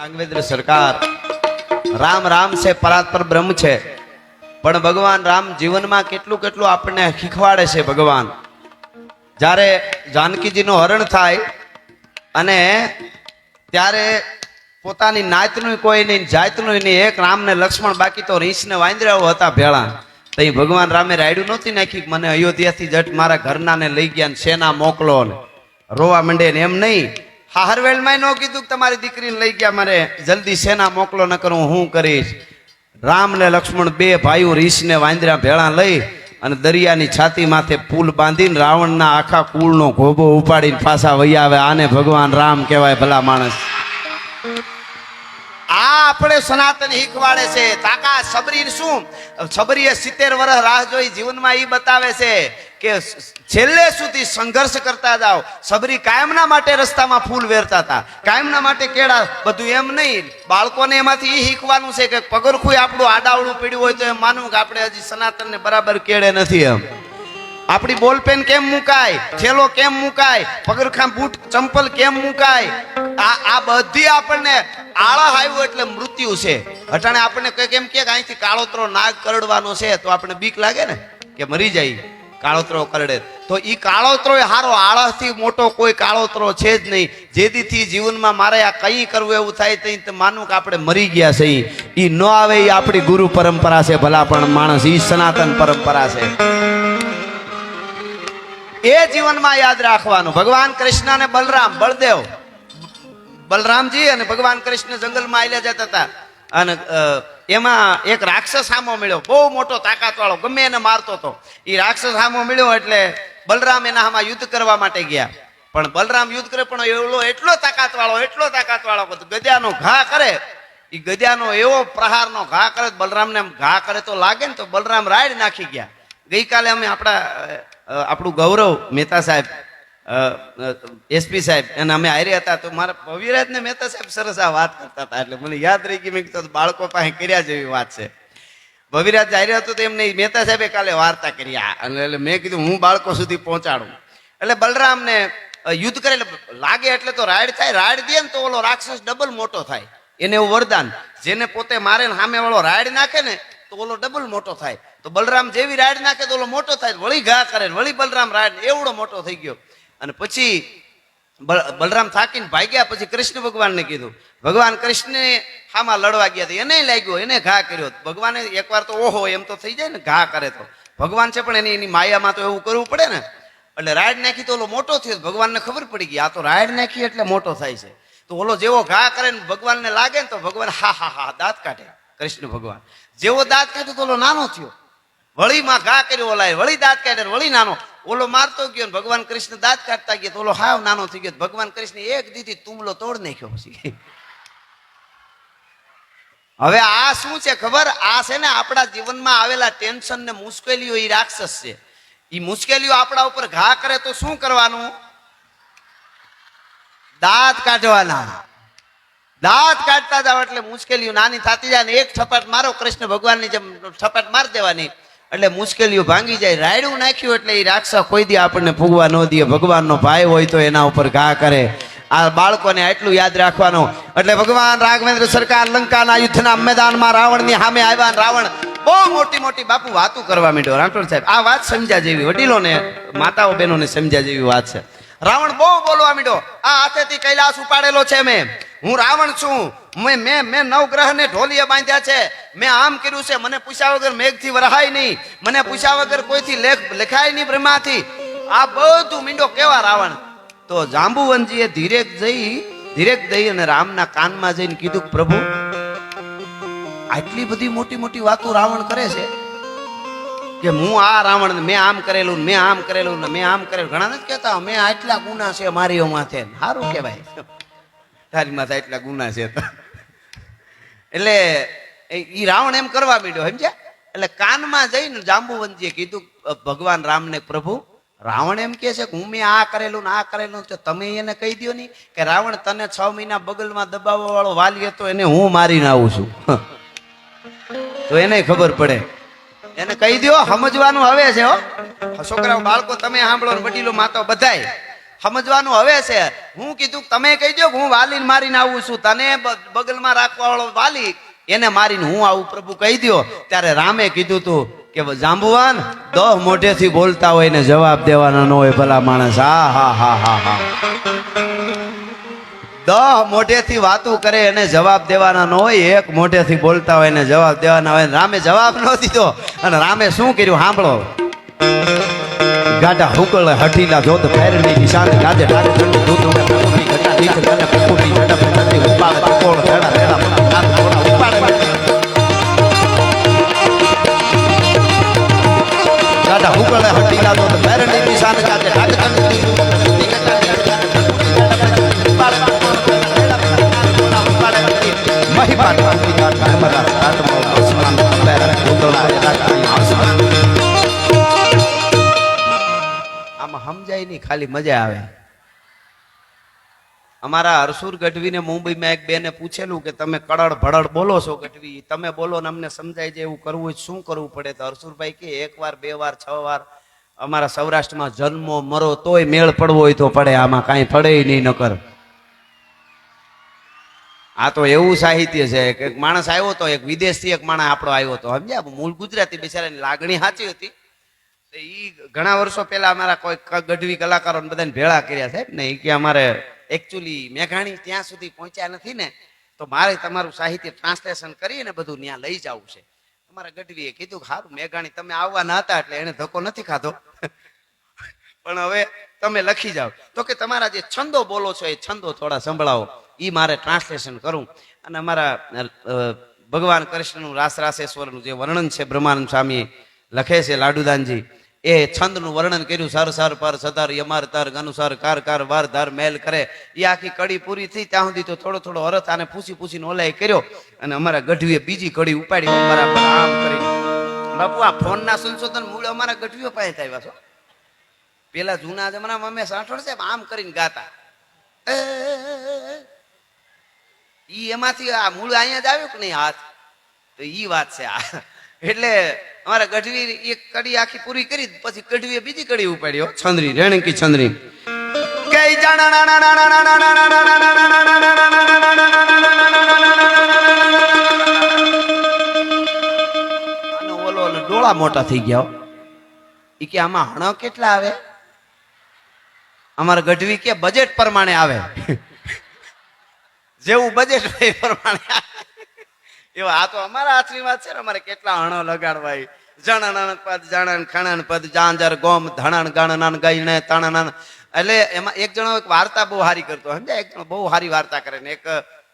નાગવેન્દ્ર સરકાર રામ રામ છે પરાત્પર બ્રહ્મ છે. પણ ભગવાન રામ જીવનમાં કેટલું કેટલું આપણને શીખવાડે છે ભગવાન. જ્યારે જાનકીજીનું હરણ થાય અને ત્યારે પોતાની નાતનું કોઈ નહીં, જાતનું નહીં, એક રામ ને લક્ષ્મણ, બાકી તો રીંછને વાંદરાઓ હતા ભેળા. તો ભગવાન રામે રાયડું નહોતી નાખી મને અયોધ્યાથી જટ મારા ઘરનાને લઈ ગયા સેના મોકલો ને. રોવા માંડે ને એમ નહીં. હાહરવેલમાં ન કીધું કે તમારી દીકરીને લઈ ગયા મારે, જલ્દી સેના મોકલો ન કરું હું કરીશ? રામ ને લક્ષ્મણ બે ભાઈઓ રીંછ ને વાંદરા ભેળા લઈ અને દરિયાની છાતી માથે પુલ બાંધીને રાવણના આખા કુળનો ઘોબો ઉપાડીને પાછા વહી આવે. આને ભગવાન રામ કહેવાય ભલા માણસ. આ આપણે સનાતન શીખવાડે છે. તાકા સબરી શું? સબરીએ સિત્તેર વર્ષ રાહ જોઈ, જીવનમાં એ બતાવે છે કે છેલ્લે સુધી સંઘર્ષ કરતા જાઓ. સબરી કાયમના માટે રસ્તામાં ફૂલ વેરતા હતા કાયમના માટે કેળા બધું એમ નહીં. બાળકોને એમાંથી એ શીખવાનું છે કે પગરખું આપણું આડાવડું પીડ્યું હોય તો એમ માનવું કે આપણે હજી સનાતનને બરાબર કેળે નથી એમ. આપણી બોલપેન કેમ મુકાય? થેલો કેમ મુકાય? પગરખાં બૂટ, ચંપલ કેમ મુકાય? આ આ બધી આપણને આળા આવ્યું એટલે મૃત્યુ છે. અટાણે આપણને કંઈક એમ કે અહીંથી કાળોતરો નાગ કરડવાનો છે તો આપણે બીક લાગે ને? કે મરી જાય. કાળોતરો કરડે. તો એ કાળોતરો હારો આળસથી મોટો કોઈ કાળોતરો છે જ નહીં. જેથી જીવનમાં મારે આ કંઈ કરવું એવું થાય તો માનવું કે આપણે મરી ગયા છે ઈ. ન આવે એ આપણી ગુરુ પરંપરા છે, ભલા પણ માણસ એ સનાતન પરંપરા છે. એ જીવનમાં યાદ રાખવાનું. ભગવાન કૃષ્ણ અને બલરામ, બળદેવ. બલરામજી અને ભગવાન કૃષ્ણ જંગલમાં આવેલા જતા હતા. અને એમાં એક રાક્ષસ સામો મળ્યો. બહુ મોટો તાકાત વાળો ગમે એને મારતો હતો એ રાક્ષસ સામો મળ્યો એટલે બલરામ એના આમાં યુદ્ધ કરવા માટે ગયા. પણ બલરામ યુદ્ધ કરે, પણ એવલો, એટલો તાકાત વાળો એટલો તાકાત વાળો ગદ્યાનો ઘા કરે. એ ગદ્યાનો એવો પ્રહારનો ઘા કરે, બલરામને ઘા કરે તો લાગે ને તો બલરામ રાડ નાખી ગયા. ગઈકાલે અમે આપણા આપણું ગૌરવ મહેતા સાહેબ એસપી સાહેબ, અને અમે હારે હતા તો મારા ભવિરાજ ને મહેતા સાહેબ સરસ આ વાત કરતા હતા. એટલે મને યાદ રહી ગઈ, મેં કીધું બાળકો પાસે કર્યા જેવી વાત છે. ભવિરાજ હારે હતો તો એમને મહેતા સાહેબે કાલે વાર્તા કરી આ. અને એટલે મેં કીધું, હું બાળકો સુધી પહોંચાડું. એટલે બલરામને યુદ્ધ કરે લાગે એટલે તો રાડ થાય રાડ દે ને તો ઓલો રાક્ષસ ડબલ મોટો થાય. એને એવું વરદાન. જેને પોતે મારે સામે વાળો રાડ નાખે ને, તો ઓલો ડબલ મોટો થાય. તો બલરામ જેવી રાડ નાખે તો ઓલો મોટો થાય. વળી ઘા કરે વળી બલરામ રાડ એવડો મોટો થઈ ગયો. અને પછી બલ- બલરામ થાકીને ભાગ્યા પછી કૃષ્ણ ભગવાનને કીધું, ભગવાન કૃષ્ણને હામાં લડવા ગયા હતા, એને લાગ્યો, એને ઘા કર્યો ભગવાને એકવાર તો ઓહો, એમ તો થઈ જાય ને, ઘા કરે તો. ભગવાન છે પણ એની એની માયામાં તો એવું કરવું પડે ને. એટલે રાયડ નાખી તો ઓલો મોટો થયો ભગવાનને ખબર પડી ગઈ, આ તો રાયડ નાખી એટલે મોટો થાય છે. તો ઓલો જેવો ઘા કરે ને ભગવાનને લાગે ને તો ભગવાન હા હા હા, દાંત કાઢે, કૃષ્ણ ભગવાન. જેવો દાંત કાઢ્યો તો ઓલો નાનો થયો. વળી માં ઘા કર્યો ઓલાય વળી દાંત કાઢે વળી નાનો. ઓલો મારતો ગયો ને ભગવાન કૃષ્ણ દાંત કાઢતા ગયા તો ઓલો હાવ નાનો થઈ ગયો ભગવાન કૃષ્ણ એક દીધી તુમલો તોડ નાખ્યો પછી. હવે આ શું છે ખબર? આ છે ને આપણા જીવનમાં આવેલા ટેન્શન ને મુશ્કેલીઓ એ રાક્ષસ છે. એ મુશ્કેલીઓ આપણા ઉપર ઘા કરે તો શું કરવાનું? દાંત કાઢવાના. દાંત કાઢતા જાવ એટલે મુશ્કેલીઓ નાની થતી જાય ને એક છપાટ મારો કૃષ્ણ ભગવાનની જેમ છપાટ મારી દેવાની. એટલે મુશ્કેલીઓ ભાંગી જાય. રાયડું નાખ્યું એટલે એ રાક્ષસ કોઈ દી આપણને ફૂગવા ન દે. ભગવાનનો ભાઈ હોય તો એના ઉપર ઘા કરે. આ બાળકોને આટલું યાદ રાખવાનું. એટલે ભગવાન રાઘવેન્દ્ર સરકાર લંકાના યુદ્ધના મેદાનમાં રાવણની સામે આવ્યા રાવણ બહુ મોટી મોટી બાપુ વાતું કરવા માંડ્યો. રાઠોડ સાહેબ, આ વાત સમજ્યા જેવી. વડીલોને, માતાઓ બહેનોને સમજ્યા જેવી વાત છે. રાવણ બહુ બોલવા માંડ્યો. આ હાથેથી કૈલાસ ઉપાડેલો છે મેં હું રાવણ છું. મેં મેં મેં નવગ્રહ ને ઢોલીએ બાંધ્યા છે. મેં આમ કર્યું છે. મને પૂછ્યા વગર મેઘથી વરહાય નહીં. મને પૂછ્યા વગર કોઈથી લેખ લખાય નહીં બ્રહ્માથી. આ બધું મીંડો કેવા રાવણ? તો જાંબુવનજીએ ધીરેક જઈ ધીરેક જઈ અને રામના કાનમાં જઈને કીધું, પ્રભુ, આટલી બધી મોટી મોટી વાતો રાવણ કરે છે? કે હું આ રાવણ મેં આમ કરેલું મેં આમ કરેલું ને મેં આમ કરેલું. ઘણા નથી કહેતા મેં આટલા ગુના છે મારી માથે સારું કહેવાય. તારી માથા એટલા ગુના છે એટલે એ રાવણ એમ કરવા માંડ્યો, સમજ્યા? એટલે કાનમાં જઈને જાંબુવંતીએ કીધું ભગવાન રામને, પ્રભુ, રાવણ એમ કે છે કે હું મેં આ કરેલું ને આ કરેલું તો તમે એને કહી દો નહીં કે રાવણ તને છ મહિના બગલમાં દબાવવા વાળો વાલી હતો, એને હું મારીને આવું છું. તો એને ખબર પડે. એને કહી દો સમજવાનું હવે છે હો. છોકરાઓ બાળકો, તમે સાંભળો વડીલો માતા બધાય. સમજવાનું હવે છે. હું કીધું, તમે કહી દો હું વાલીને મારીને આવું છું. તને બગલમાં રાખવા વાળો વાલી, એને મારીને હું આવું. પ્રભુ કહી દો ત્યારે રામે કીધું તું કે જાંબુવાન, દહ મોઢેથી બોલતા હોય ને જવાબ દેવાના ન હોય ભલા માણસ. હા હા હા હા હા. દહ મોઢેથી વાતું કરે એને જવાબ દેવાના ન હોય, એક મોઢેથી બોલતા હોય એને જવાબ દેવાના હોય. રામે જવાબ ન દીધો. અને રામે શું કર્યું? સાંભળો. ગાડા હુકળ હઠીલા જોત ફેરણી નિશાન ગાજે ડારે ઠંડ દૂધ મે પ્રકૃતિ ઘટા નીચ ગાલે પ્રકૃતિ ઝડપ નથી ઉપાડ કોણ રેડા રેડા હાથ થોડા ઉપાડ. ગાડા હુકળ હઠીલા જોત ફેરણી નિશાન ગાજે ડારે ઠંડ દૂધ. ઉમે પ્રકૃતિ ઘટા નીચ ગાલે ખાલી મજા આવે. અમારા હરસુર ગઢવીને મુંબઈમાં એક બેને પૂછેલું કે તમે કડળ ભડડ બોલો છો ગઢવી? તમે બોલો ને અમને સમજાય છે એવું કરવું શું કરવું પડે? તો હરસુરભાઈ કે એક વાર, બે વાર, છ વાર અમારા સૌરાષ્ટ્રમાં જન્મો, મરો તોય મેળ પડવો હોય તો પડે, આમાં કાંઈ પડે નહીં નકર. આ તો એવું સાહિત્ય છે કે માણસ આવ્યો તો, એક વિદેશથી એક માણસ આપણો આવ્યો હતો સમજ્યા? મૂળ ગુજરાતી બિચારાની લાગણી સાચી હતી. ઈ ઘણા વર્ષો પહેલા અમારા કોઈ ગઢવી કલાકારો બધાને ભેળા કર્યા સાહેબ ને એ કે અમારે એકચ્યુઅલી મેઘાણી ત્યાં સુધી પહોંચ્યા નથી ને, તો મારે તમારું સાહિત્ય ટ્રાન્સલેશન કરીને બધું ત્યાં લઈ જવું છે. અમારા ગઢવીએ કીધું સારું મેઘાણી તમે આવવાના હતા એટલે એને ધક્કો નથી ખાધો. પણ હવે તમે લખી જાઓ. તો કે તમારા જે છંદો બોલો છો એ છંદો થોડા સંભળાવો. એ મારે ટ્રાન્સલેશન કરું. અને અમારા ભગવાન કૃષ્ણનું રાસ રાસેશ્વરનું જે વર્ણન છે બ્રહ્માનંદ સ્વામી લખે છે લાડુદાનજી. એ છંદનું વર્ણન કર્યું, સાર સાર, પાર, સદાર, યમાર, તાર અનુસાર કાર કાર, વાર, ધાર મેલ કરે. એ આખી કડી પૂરી થઈ, ત્યાં સુધી તો થોડો થોડો અરથ આને પૂછી પૂછીને ઓલાય કર્યો. અને અમારા ગઢવીએ બીજી કડી ઉપાડી બરાબર આમ કરી. બાપુ, આ ફોનના સંશોધન મૂળ અમારા ગઢવીઓ પાસે આવ્યા છો. પેલા જૂના જમાનામાં અમે સાંઠોડ છે આમ કરીને ગાતા. ઈ એમાંથી આ મૂળ અહીંયા જ આવ્યું કે નહીં? હાથ. તો ઈ વાત છે આ. એટલે અમારા ગઢવી એક કડી આખી પૂરી કરી પછી ગઢવીએ બીજી કડી ઉપાડ્યો છંદરી રેણકી છંદરી કે ડોળા મોટા થઈ ગયા એ કે આમાં હણ કેટલા આવે અમારે ગઢવી કે બજેટ પ્રમાણે આવે જેવું બજેટ હોય પ્રમાણે એવા આ તો અમારા આચરીમાં છે ને અમારે કેટલા હણો લગાડવાય ઈ. જણણ પદ જણાણ ખણાણ પદ, જાંજર, ગોમ ધણણ ગણન ગઈને તણન એટલે એમાં એક જણો એક વાર્તા બહુ સારી કરતો. સમજાય? એક જણો બહુ સારી વાર્તા કરે ને. એક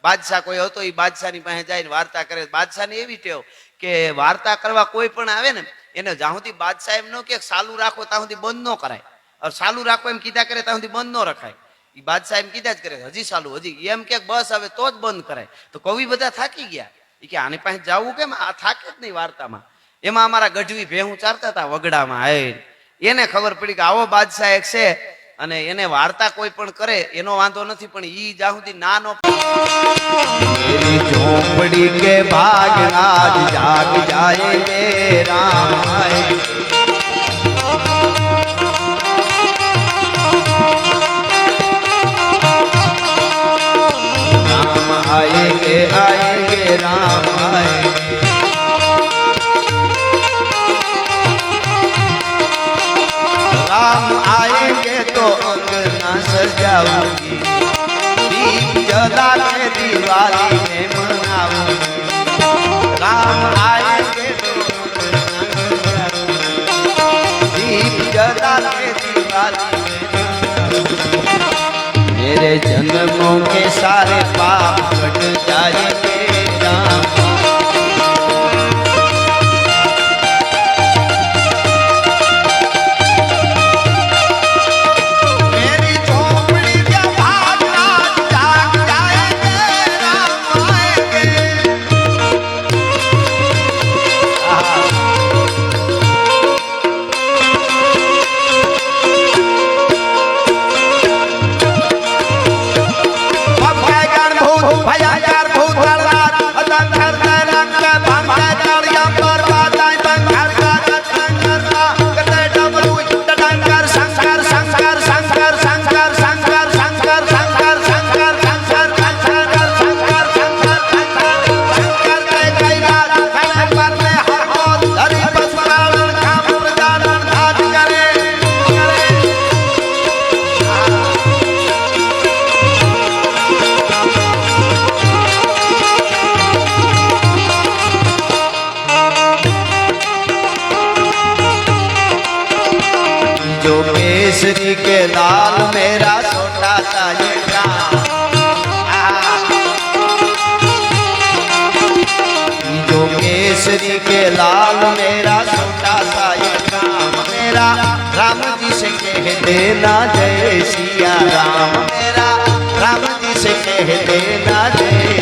બાદશાહ કોઈ હતો એ બાદશાહની પાસે જાય ને વાર્તા કરે. બાદશાહની એવી ટેવ કે વાર્તા કરવા કોઈ પણ આવે ને, એને જ્યાં બાદશાહ એમ ન કે સાલું રાખો, ત્યાં સુધી બંધ ન કરાય. ચાલુ રાખો એમ કીધા કરે, ત્યાં સુધી બંધ ન રખાય. એ બાદશાહ એમ કીધા જ કરે, હજી ચાલુ હજી. એમ કે બસ હવે તો જ બંધ કરાય. તો કવિ બધા થાકી ગયા. એ કે આની પાસે જવું કેમ? આ થાકે જ નહીં વાર્તામાં. એમાં અમારા ગઢવી ભેહું ચારતા હતા વગડામાં આવીને એને ખબર પડી કે આવો બાદશાહ એક છે અને એને વાર્તા કોઈ પણ કરે એનો વાંધો નથી, પણ ઈ જ્યાં સુધી ના નો ઝોપડી કે ભાગ રાજ જાગ જાય રામ. जला के दिवाली में मनाऊँगी। राम दीप के दिवाली में मेरे जन्मों के सारे पाप कट जाएँगे। केसरी के लाल मेरा छोटा सा ये गाँव आ, जो केसरी के लाल मेरा छोटा सा ये काम मेरा राम जी से कह देना जय सिया राम मेरा राम जी से कह देना जय